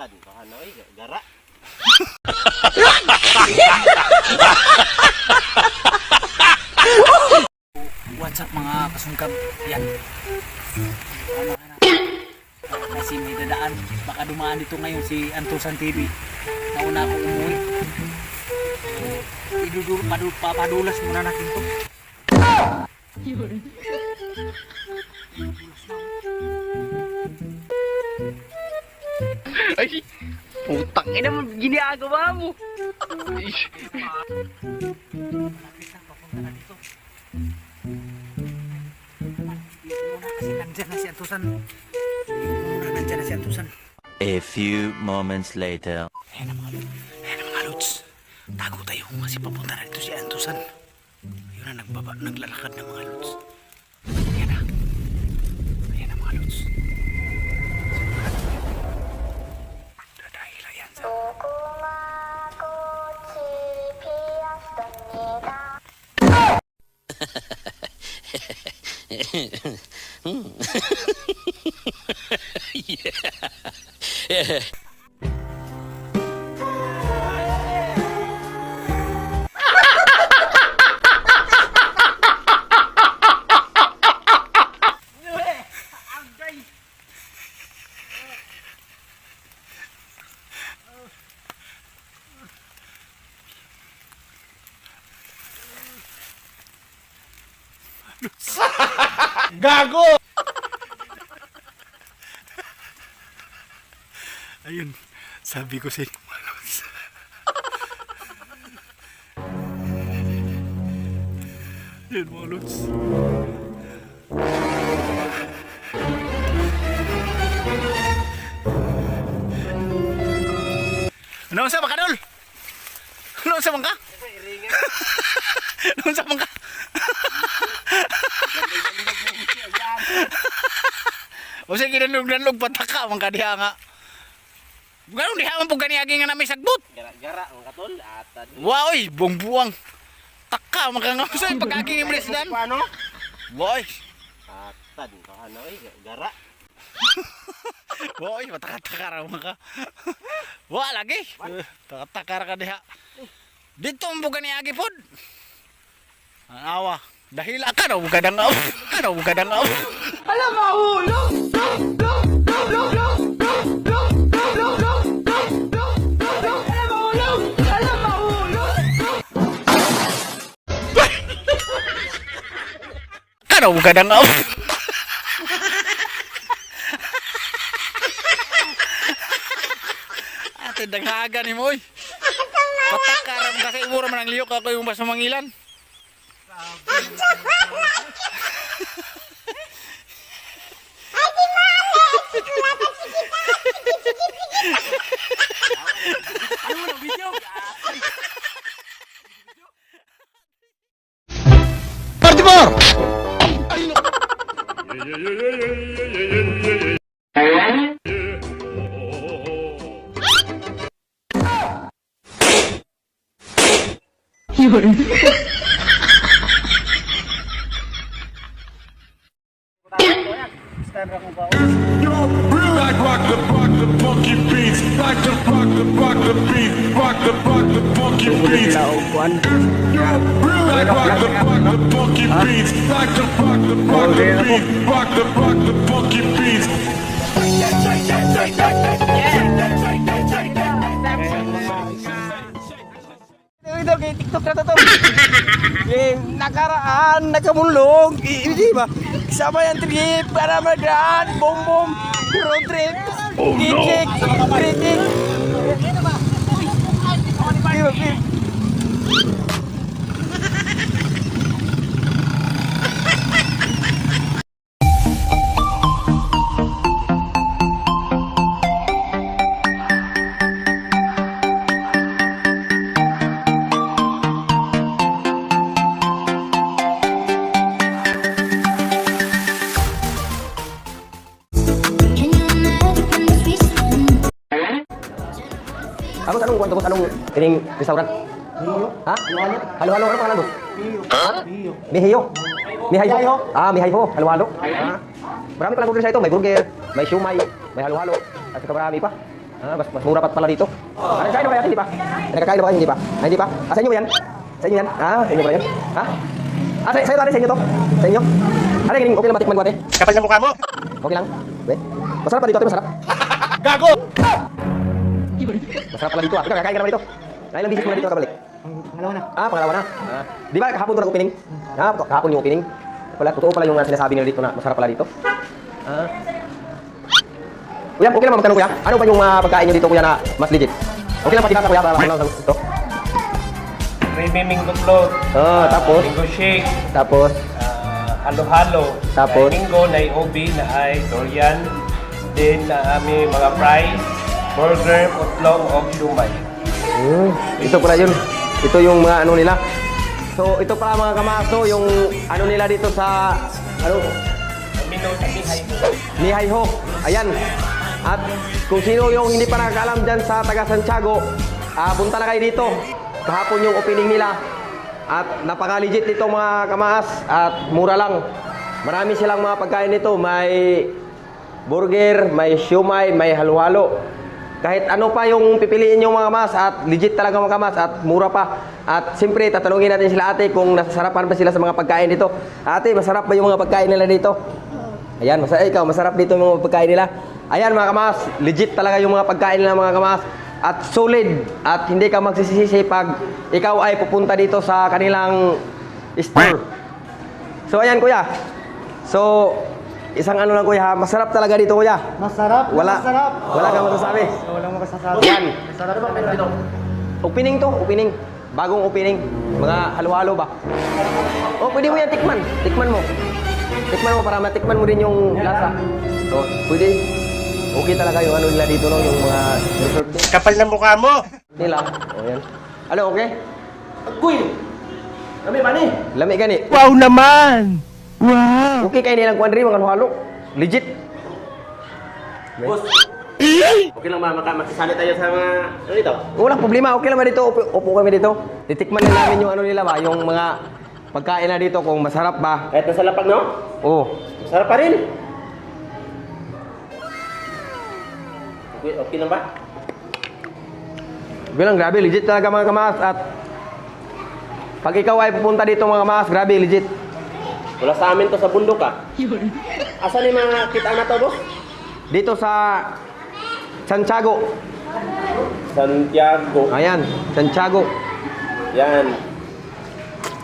Tan, baka na oy, gara. What's up mga kasungkab? Yan. Ano na? Kasi may dadaan. Baka dumaan dito ngayon si Antusan TV. Nauna ako umuwi. Idudul, padul, papadulas muna natin to. Yun. Ay, putang ina mo, ginagawa mo. Ay, Malapit na, si Antusan. Nandyan na si Antusan. A few moments later. Ayan na mga. Ayan na mga lods. Tago tayo kasi papunta na dito si Antusan. Ayun na, nagbaba, naglalakad na mga lods. yeah. Ha ha! Ayun, sabi ko sa inyo mga lods. Ayun mga lods. Ano sa mga dol? Ano sa mga? Ano sa mga? O sige, nanlog-nanlog pataka mga diha nga. Ganun diha man po ganiagi nga namin sagbot. Gara-gara ang katol at Wow, oy, buong-buwang. Taka, makangapsay pag-aging imres dan. Ano? Boy, Atad ko ano eh, gara. boy, mataka-taka raw mga. Wa lagi. Taka-taka ra ka diha. Dito ang buka ni Agi pod. Ang awa. Dahil ka daw kadang aw. Ka daw kadang aw. Ka daw kadang aw. Ate daghaga ni mo oy. Patakaram kasi umura man ang liyok ako yung bas mangilan. Like rock the rock the funky beats, oh, Ito kay TikTok na to to. Eh, nakaraan, nakamulong. Eh, Di ba? Kasama yung trip, para magdaan, bom bom, road trip. Oh no! Kick, kick, kick. Di ba, tungkol anong ining restaurant? Ha? Halo-halo ano pangalan mo? Mihiyo. Mihiyo. Ah, mihiyo. Halo-halo. Marami palang burger sa ito. May burger, may siumay, may halo-halo. At saka marami pa. Ah, mas, mas mura pa pala dito. Ah, nagkain ba kayo? Hindi pa. Nagkakain ba kayo? Hindi pa. Ah, hindi pa. Ah, sa inyo ba yan? Sa inyo yan? Ah, sa inyo ba yan? Ha? Ah, sa, sa inyo, ate, sa inyo to? Sa inyo? Ano, gining, okay lang matikman ko ate? Kapal ng mukha mo. Okay lang? Wait. Masarap pa dito ate, masarap. Gago! Masarap pala dito ah. Ikaw, kakain ka naman dito. Ilang bisis mo na dito nakabalik? Pangalawa na. Ah, pangalawa na. Ah. Di ba kahapon ito nag-opening? Ah, kahapon yung opening. Wala, totoo pala yung uh, sinasabi nila dito na masarap pala dito. Ah. Kuya, okay lang magtanong kuya. Ano ba yung uh, pagkain nyo dito kuya na mas legit? Okay lang patibasa kuya para lang ito. Creamy Mingo Float, Oh, tapos, Mingo Shake, tapos, ah, halo-halo. Tapos? Na Mingo, na ubi, na ay durian. Then, na aming mga fries, burger, putlong, o shumay. Hmm, ito pala yun. Ito yung mga ano nila. So, ito pala mga kamaso, yung ano nila dito sa, ano, Mino sa Mihay. Nihay Ho. Ayan. At kung sino yung hindi pa nakakaalam dyan sa taga Santiago, ah, punta na kayo dito. Kahapon yung opening nila. At napaka-legit nito mga kamaas at mura lang. Marami silang mga pagkain nito. May burger, may siumay, may halo-halo. Kahit ano pa yung pipiliin yung mga mas at legit talaga mga mas at mura pa. At siyempre tatanungin natin sila ate kung nasasarapan ba sila sa mga pagkain dito. Ate, masarap ba yung mga pagkain nila dito? Ayan, masarap ikaw, masarap dito yung mga pagkain nila. Ayan mga kamas, legit talaga yung mga pagkain nila mga kamas. At solid, at hindi ka magsisisi pag ikaw ay pupunta dito sa kanilang store. So ayan kuya. So, isang ano lang kuya, masarap talaga dito kuya. Masarap. Wala, Masarap. wala kang masasabi. Walang makasasabi. Yan. Masarap ba pero dito? Opening to, opening. Bagong opening. Mga halo-halo ba? Oh, pwede mo yan tikman. Tikman mo. Tikman mo para matikman mo din yung lasa. Oh, pwede. Okay talaga yung ano nila dito, no? Yung mga din Kapal ng mukha mo! nila. Oh, yan. Ano, okay? Kuy! Kami ba ni? Lami gani. Wow naman! Wow! Okay kayo nilang kwadri, mga halo-halo. Legit. Boss. Okay lang ba maka makisali tayo sa mga ano dito? Walang problema, okay lang ba dito? Upo, upo kami dito. Titikman na namin yung ano nila ba, yung mga pagkain na dito kung masarap ba. Kahit nasa lapag no? Oh, Masarap pa rin. Okay, okay lang ba? Bilang grabe, legit talaga mga kamas at pag ikaw ay pupunta dito mga kamas, grabe, legit. Wala sa amin to sa bundok ah. Asan yung mga kita na to, boss? Dito sa Santiago. Santiago. Ayan, Santiago. Yan.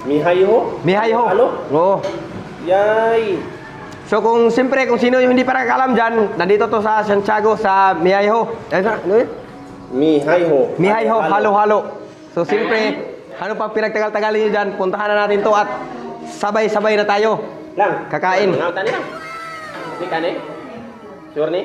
Mihayo? Mihay ho. Ano? Oo. Yay. So kung siyempre, kung sino yung hindi pa nakakalam dyan, nandito to sa Santiago, sa Mihay ho. Ano sa- ano yun? Mihayo. Mihay ho, halo-halo. So siyempre, ano pa pinagtagal-tagalin nyo dyan, puntahan na natin to at sabay-sabay na tayo. Lang. Kakain. Mga tani lang. Ni? Sure ni?